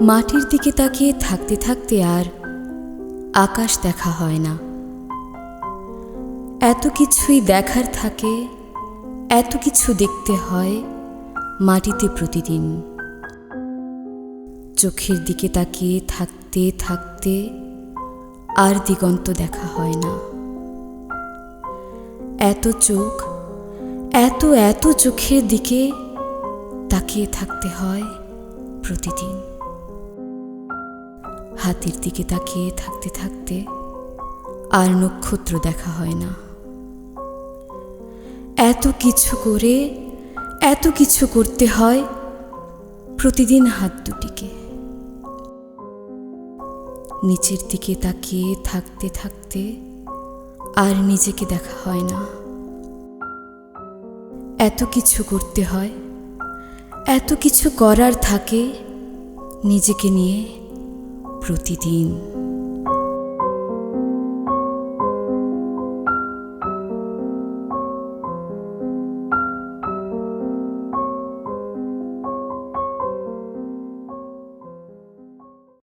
মাটির দিকে তাকিয়ে থাকতে থাকতে আর আকাশ দেখা হয় না। এত কিছুই দেখার থাকে, এত কিছু দেখতে হয় মাটিতে প্রতিদিন। চোখের দিকে তাকিয়ে থাকতে থাকতে আর দিগন্ত দেখা হয় না। এত চোখ, এত এত চোখের দিকে তাকিয়ে থাকতে হয় প্রতিদিন। হাতির দিকে তাকিয়ে থাকতে থাকতে আর নক্ষত্র দেখা হয় না। এত কিছু করে, এত কিছু করতে হয় প্রতিদিন হাত দুটিকে। নিচের দিকে তাকিয়ে থাকতে থাকতে আর নিজেকে দেখা হয় না। এত কিছু করতে হয়, এত কিছু করার থাকে নিজেকে নিয়ে। প্রতিদিন।